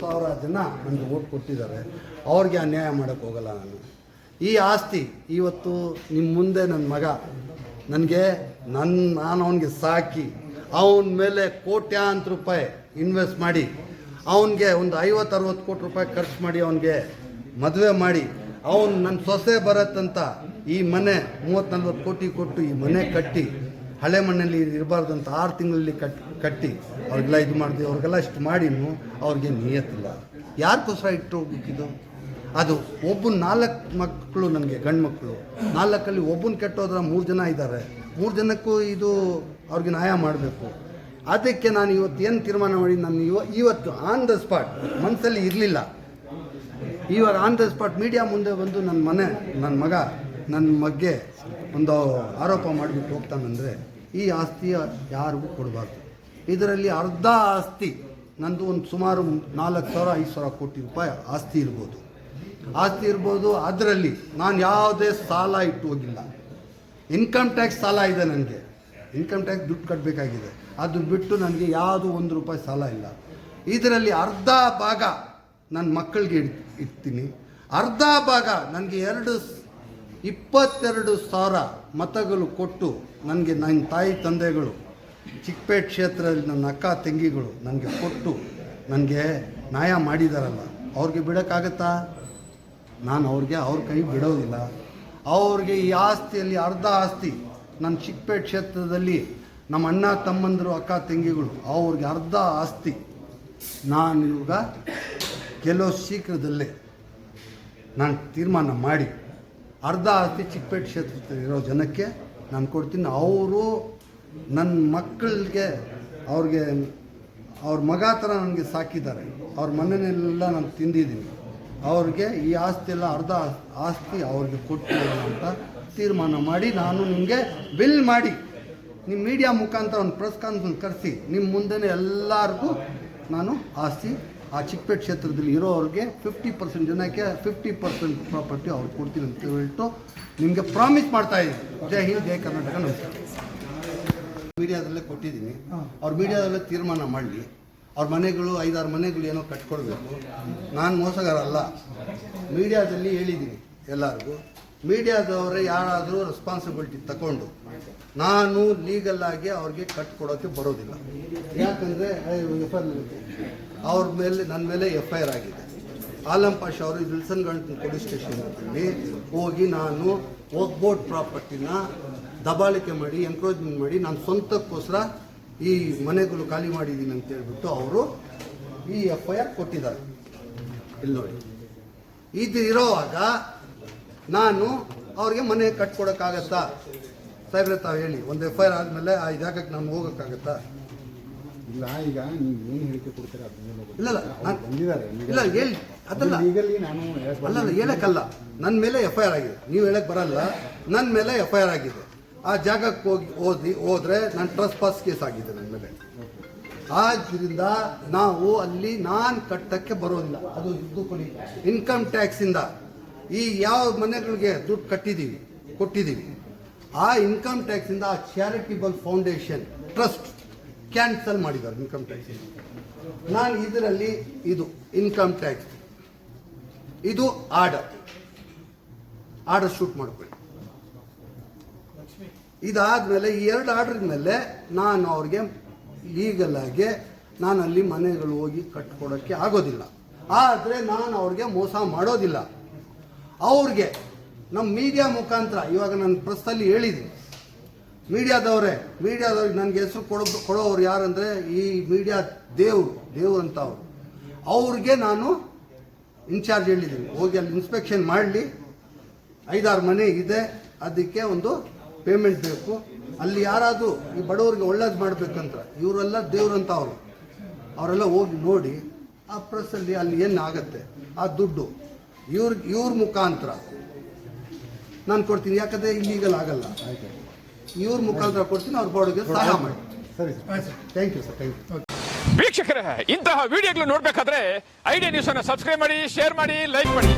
ಸಾವಿರ ಜನ ನನಗೆ ಓಟ್ ಕೊಟ್ಟಿದ್ದಾರೆ. ಅವ್ರಿಗೆ ಅನ್ಯಾಯ ಮಾಡೋಕ್ಕೆ ಹೋಗಲ್ಲ ನಾನು. ಈ ಆಸ್ತಿ ಇವತ್ತು ನಿಮ್ಮ ಮುಂದೆ ನನ್ನ ಮಗ, ನನಗೆ ನನ್ನ ನಾನು ಅವನಿಗೆ ಸಾಕಿ, ಅವನ ಮೇಲೆ ಕೋಟ್ಯಾಂತರ ರೂಪಾಯಿ ಇನ್ವೆಸ್ಟ್ ಮಾಡಿ, ಅವನಿಗೆ ಒಂದು ಐವತ್ತು ಅರವತ್ತು ಕೋಟಿ ರೂಪಾಯಿ ಖರ್ಚು ಮಾಡಿ ಅವನಿಗೆ ಮದುವೆ ಮಾಡಿ, ಅವನು ನನ್ನ ಸೊಸೆ ಬರತ್ತಂತ ಈ ಮನೆ ಮೂವತ್ತು ನಲ್ವತ್ತು ಕೋಟಿ ಕೊಟ್ಟು ಈ ಮನೆ ಕಟ್ಟಿ, ಹಳೆ ಮಣ್ಣಲ್ಲಿ ಇರಬಾರ್ದು ಅಂತ ಆರು ತಿಂಗಳಲ್ಲಿ ಕಟ್, ಕಟ್ಟಿ ಅವ್ರಿಗೆಲ್ಲ ಇದು ಮಾಡಿದ್ವಿ ಅವ್ರಿಗೆಲ್ಲ ಇಷ್ಟು ಮಾಡಿನು ಅವ್ರಿಗೆ ನಿಯತ್ತಿಲ್ಲ ಯಾರಿಗೋಸ್ಕರ ಇಟ್ಟು ಹೋಗ್ಬೇಕಿದು ಅದು ಒಬ್ಬನ ನಾಲ್ಕು ಮಕ್ಕಳು ನನಗೆ, ಗಂಡು ಮಕ್ಕಳು ನಾಲ್ಕಲ್ಲಿ ಒಬ್ಬನ ಕೆಟ್ಟೋದ್ರೆ ಮೂರು ಜನ ಇದ್ದಾರೆ ಮೂರು ಜನಕ್ಕೂ ಇದು ಅವ್ರಿಗೆ ನ್ಯಾಯ ಮಾಡಬೇಕು. ಅದಕ್ಕೆ ನಾನು ಇವತ್ತು ಏನು ತೀರ್ಮಾನ ಮಾಡಿ ನಾನು ಇವ, ಇವತ್ತು ಆನ್ ದ ಸ್ಪಾಟ್ ಮನಸ್ಸಲ್ಲಿ ಇರಲಿಲ್ಲ. ಇವಾಗ ಆನ್ ದ ಸ್ಪಾಟ್ ಮೀಡಿಯಾ ಮುಂದೆ ಬಂದು ನನ್ನ ಮನೆ ನನ್ನ ಮಗ ನನ್ನ ಮಗ್ಗೆ ಒಂದು ಆರೋಪ ಮಾಡಿಬಿಟ್ಟು ಹೋಗ್ತಾನಂದರೆ ಈ ಆಸ್ತಿ ಯಾರಿಗೂ ಕೊಡಬಾರ್ದು. ಇದರಲ್ಲಿ ಅರ್ಧ ಆಸ್ತಿ, ನಂದು ಒಂದು ಸುಮಾರು ನಾಲ್ಕು ಸಾವಿರ, ಐದು ಸಾವಿರ ಕೋಟಿ ರೂಪಾಯಿ ಆಸ್ತಿ ಇರ್ಬೋದು. ಆಸ್ತಿ ಇರ್ಬೋದು, ಅದರಲ್ಲಿ ನಾನು ಯಾವುದೇ ಸಾಲ ಇಟ್ಟು ಹೋಗಿಲ್ಲ. ಇನ್ಕಮ್ ಟ್ಯಾಕ್ಸ್ ಸಾಲ ಇದೆ ನನಗೆ. ಇನ್ಕಮ್ ಟ್ಯಾಕ್ಸ್ ದುಡ್ಡು ಕಟ್ಟಬೇಕಾಗಿದೆ ಅದು ಬಿಟ್ಟು ನನಗೆ ಯಾವುದು ಒಂದು ರೂಪಾಯಿ ಸಾಲ ಇಲ್ಲ. ಇದರಲ್ಲಿ ಅರ್ಧ ಭಾಗ ನನ್ನ ಮಕ್ಕಳಿಗೆ ಇಡ್, ಇಡ್ತೀನಿ. ಅರ್ಧ ಭಾಗ ನನಗೆ ಎರಡು ಇಪ್ಪತ್ತೆರಡು ಸಾವಿರ ಮತಗಳು ಕೊಟ್ಟು ನನಗೆ ನನ್ನ ತಾಯಿ, ತಂದೆಗಳು ಚಿಕ್ಕಪೇಟ್ ಕ್ಷೇತ್ರದಲ್ಲಿ ನನ್ನ ಅಕ್ಕ ತಂಗಿಗಳು ನನಗೆ ಕೊಟ್ಟು ನನಗೆ ನ್ಯಾಯ ಮಾಡಿದಾರಲ್ಲ, ಅವ್ರಿಗೆ ಬಿಡೋಕ್ಕಾಗತ್ತಾ? ನಾನು ಅವ್ರಿಗೆ ಅವ್ರ ಕೈ ಬಿಡೋದಿಲ್ಲ. ಅವ್ರಿಗೆ ಈ ಆಸ್ತಿಯಲ್ಲಿ ಅರ್ಧ ಆಸ್ತಿ ನನ್ನ ಚಿಕ್ಕಪೇಟ್ ಕ್ಷೇತ್ರದಲ್ಲಿ ನಮ್ಮ ಅಣ್ಣ ತಮ್ಮಂದರು ಅಕ್ಕ ತಂಗಿಗಳು ಅವ್ರಿಗೆ ಅರ್ಧ ಆಸ್ತಿ. ನಾನು ಇವಾಗ ಕೆಲವು ಶೀಘ್ರದಲ್ಲೇ ನಾನು ತೀರ್ಮಾನ ಮಾಡಿ, ಅರ್ಧ ಆಸ್ತಿ ಚಿಕ್ಕಪೇಟೆ ಕ್ಷೇತ್ರದಲ್ಲಿರೋ ಜನಕ್ಕೆ ನಾನು ಕೊಡ್ತೀನಿ. ಅವರು ನನ್ನ ಮಕ್ಕಳಿಗೆ ಅವ್ರಿಗೆ, ಅವ್ರ ಮಗ ಥರ ನನಗೆ ಸಾಕಿದ್ದಾರೆ. ಅವ್ರ ಮನೆಯಲ್ಲೆಲ್ಲ ನಾನು ತಿಂದಿದ್ದೀನಿ. ಅವ್ರಿಗೆ ಈ ಆಸ್ತಿ ಎಲ್ಲ ಅರ್ಧ ಆಸ್ತಿ ಅವ್ರಿಗೆ ಕೊಟ್ಟು ಅಂತ ತೀರ್ಮಾನ ಮಾಡಿ ನಾನು ನಿಮಗೆ ಬಿಲ್ ಮಾಡಿ. ನಿಮ್ಮ ಮೀಡಿಯಾ ಮುಖಾಂತರ ಒಂದು ಪ್ರೆಸ್ ಕಾನ್ಫರೆನ್ಸ್ ಕರೆಸಿ. ನಿಮ್ಮ ಮುಂದೆನೇ ಎಲ್ಲರಿಗೂ ನಾನು ಆಸ್ತಿ, ಆ ಚಿಕ್ಕಪೇಟೆ ಕ್ಷೇತ್ರದಲ್ಲಿ ಇರೋರಿಗೆ ಫಿಫ್ಟಿ ಪರ್ಸೆಂಟ್ ಜನಕ್ಕೆ ಫಿಫ್ಟಿ ಪರ್ಸೆಂಟ್ ಪ್ರಾಪರ್ಟಿ ಅವ್ರಿಗೆ ಕೊಡ್ತೀನಿ ಅಂತ ಹೇಳ್ಬಿಟ್ಟು ನಿಮಗೆ ಪ್ರಾಮಿಸ್ ಮಾಡ್ತಾ ಇದ್ದೀನಿ. ಜೈ ಹಿಂದ್, ಜೈ ಕರ್ನಾಟಕ, ನಮಸ್ಕಾರ. ಮೀಡಿಯಾದಲ್ಲೇ ಕೊಟ್ಟಿದ್ದೀನಿ. ಅವ್ರ ಮೀಡಿಯಾದಲ್ಲೇ ತೀರ್ಮಾನ ಮಾಡಲಿ. ಅವ್ರ ಮನೆಗಳು ಐದಾರು ಮನೆಗಳು ಏನೋ ಕಟ್ಕೊಳ್ಬೇಕು. ನಾನು ಮೋಸಗಾರ ಅಲ್ಲ ಮೀಡಿಯಾದಲ್ಲಿ ಹೇಳಿದ್ದೀನಿ ಎಲ್ಲರಿಗೂ. ಮೀಡಿಯಾದವರೇ ಯಾರಾದರೂ ರೆಸ್ಪಾನ್ಸಿಬಿಲಿಟಿ ತಗೊಂಡು ನಾನು ಲೀಗಲ್ ಆಗಿ ಅವ್ರಿಗೆ ಕಟ್ಕೊಡೋಕ್ಕೆ ಬರೋದಿಲ್ಲ. ಯಾಕಂದರೆ ಎಫ್ ಐ ಅವ್ರ ಮೇಲೆ ನನ್ನ ಮೇಲೆ ಎಫ್ ಐ ಆರ್ ಆಗಿದೆ. ಆಲಂ ಪಾಷ ಅವರು ವಿಲ್ಸನ್ ಗಂಟ್ ಪೊಲೀಸ್ ಸ್ಟೇಷನ್ ಹೋಗಿ ನಾನು ಹೋಗ್ಬೋರ್ಡ್ ಪ್ರಾಪರ್ಟಿನ ದಬಾಳಿಕೆ ಮಾಡಿ ಎನ್ಕ್ರೋಚ್ಮೆಂಟ್ ಮಾಡಿ ನಾನು ಸ್ವಂತಕ್ಕೋಸ್ಕರ ಈ ಮನೆಗಳು ಖಾಲಿ ಮಾಡಿದ್ದೀನಿ ಅಂತ ಹೇಳ್ಬಿಟ್ಟು ಅವರು ಈ ಎಫ್ ಐ ಆರ್ ಕೊಟ್ಟಿದ್ದಾರೆ. ಇಲ್ಲಿ ನೋಡಿ. ಇದು ಇರೋವಾಗ ನಾನು ಅವ್ರಿಗೆ ಮನೆ ಕಟ್ಕೊಡೋಕ್ಕಾಗತ್ತಾ? ಸಾಹೇಬ್ರೆ ತಾವು ಹೇಳಿ ಒಂದು ಎಫ್ ಐ ಆರ್ ಆದಮೇಲೆ ಆ ಜಾಗಕ್ಕೆ ನಾನು ಹೋಗೋಕ್ಕಾಗತ್ತಾ? ಇಲ್ಲ ಈಗ ನೀವು ಏನು ಹೇಳಿಕೆ ಕೊಡ್ತೀರ ಇಲ್ಲ, ಇಲ್ಲ, ಬಂದಿದ್ದಾರೆ ಇಲ್ಲ ಹೇಳಿ ಅದಲ್ಲ. ನಾನು ಅಲ್ಲ ಹೇಳಕ್ಕಲ್ಲ. ನನ್ನ ಮೇಲೆ ಎಫ್ ಐ ಆರ್ ಆಗಿದೆ. ನೀವು ಹೇಳಕ್ಕೆ ಬರಲ್ಲ. ನನ್ನ ಮೇಲೆ ಎಫ್ ಐ ಆರ್ ಆಗಿದೆ. ಆ ಜಾಗಕ್ಕೆ ಹೋಗಿ ಓದಿ ಹೋದ್ರೆ ನಾನು ಟ್ರಸ್ಟ್ ಪಾಸ್ ಕೇಸ್ ಆಗಿದೆ ನನ್ನ ಮೇಲೆ. ಆದ್ರಿಂದ ನಾವು ಅಲ್ಲಿ ನಾನು ಕಟ್ಟಕ್ಕೆ ಬರೋದಿಲ್ಲ. ಅದು ಇದು ಕೊಡಿ ಇನ್ಕಮ್ ಟ್ಯಾಕ್ಸಿಂದ ಈ ಯಾವ ಮನೆಗಳಿಗೆ ದುಡ್ಡು ಕಟ್ಟಿದ್ದೀವಿ ಕೊಟ್ಟಿದ್ದೀವಿ ಆ ಇನ್ಕಮ್ ಟ್ಯಾಕ್ಸಿಂದ ಆ ಚಾರಿಟೇಬಲ್ ಫೌಂಡೇಶನ್ ಟ್ರಸ್ಟ್ ಕ್ಯಾನ್ಸಲ್ ಮಾಡಿದ್ದಾರೆ ಇನ್ಕಮ್ ಟ್ಯಾಕ್ಸ್ ನಾನು ಇದರಲ್ಲಿ ಇದು ಇನ್ಕಮ್ ಟ್ಯಾಕ್ಸ್ ಇದು ಆರ್ಡರ್ ಆರ್ಡರ್ ಶೂಟ್ ಮಾಡ್ಕೊಳ್ಳಿ. ಇದಾದ್ಮೇಲೆ ಈ ಎರಡು ಆರ್ಡರ್ ಮೇಲೆ ನಾನು ಅವ್ರಿಗೆ ಆಗಿ ನಾನು ಅಲ್ಲಿ ಮನೆಗಳು ಹೋಗಿ ಕಟ್ಕೊಡೋಕ್ಕೆ ಆಗೋದಿಲ್ಲ. ಆದರೆ ನಾನು ಅವ್ರಿಗೆ ಮೋಸ ಮಾಡೋದಿಲ್ಲ. ಅವ್ರಿಗೆ ನಮ್ಮ ಮೀಡಿಯಾ ಮುಖಾಂತರ, ಇವಾಗ ನಾನು ಪ್ರೆಸ್ಸಲ್ಲಿ ಹೇಳಿದ್ದೀನಿ. ಮೀಡಿಯಾದವರೇ, ಮೀಡಿಯಾದವ್ರಿಗೆ ನನಗೆ ಹೆಸರು ಕೊಡೋ ಕೊಡೋರು ಯಾರಂದರೆ ಈ ಮೀಡಿಯಾ ದೇವರು, ದೇವ್ರು ಅಂತ ಅವರು. ಅವ್ರಿಗೆ ನಾನು ಇನ್ಚಾರ್ಜ್ ಹೇಳಿದ್ದೀನಿ. ಹೋಗಿ ಅಲ್ಲಿ ಇನ್ಸ್ಪೆಕ್ಷನ್ ಮಾಡಲಿ. ಐದಾರು ಮನೆ ಇದೆ, ಅದಕ್ಕೆ ಒಂದು ಪೇಮೆಂಟ್ ಬೇಕು. ಅಲ್ಲಿ ಯಾರಾದರೂ ಈ ಬಡವರಿಗೆ ಒಳ್ಳೇದು ಮಾಡಬೇಕಂತ ಇವರೆಲ್ಲ ದೇವ್ರಂತ ಅವರು. ಅವರೆಲ್ಲ ಹೋಗಿ ನೋಡಿ ಆ ಪ್ರೆಸ್ಸಲ್ಲಿ ಅಲ್ಲಿ ಏನು ಆಗುತ್ತೆ ಆ ದುಡ್ಡು. ಇವ್ರ ಇವ್ರ ಮುಖಾಂತರ. ನಾನು ಕೊಡ್ತೀನಿ. ಯಾಕಂದರೆ ಈಗಲ್ಲ ಆಗಲ್ಲ. ಇವ್ರ ಮುಖಾಂತರ ಕೊಡ್ತೀನಿ ಅವ್ರ ಬಾಡಿಗೆ ಸಹಾಯ ಮಾಡಿ. ಸರಿ sir. Thank you sir thank you ವೀಕ್ಷಕರೇ ಇಂತಹ ವಿಡಿಯೋಗಳು ನೋಡಬೇಕಾದ್ರೆ ಐಡಿಯಾ ನ್ಯೂಸನ್ನು ಸಬ್ಸ್ಕ್ರೈಬ್ ಮಾಡಿ ಶೇರ್ ಮಾಡಿ ಲೈಕ್ ಮಾಡಿ.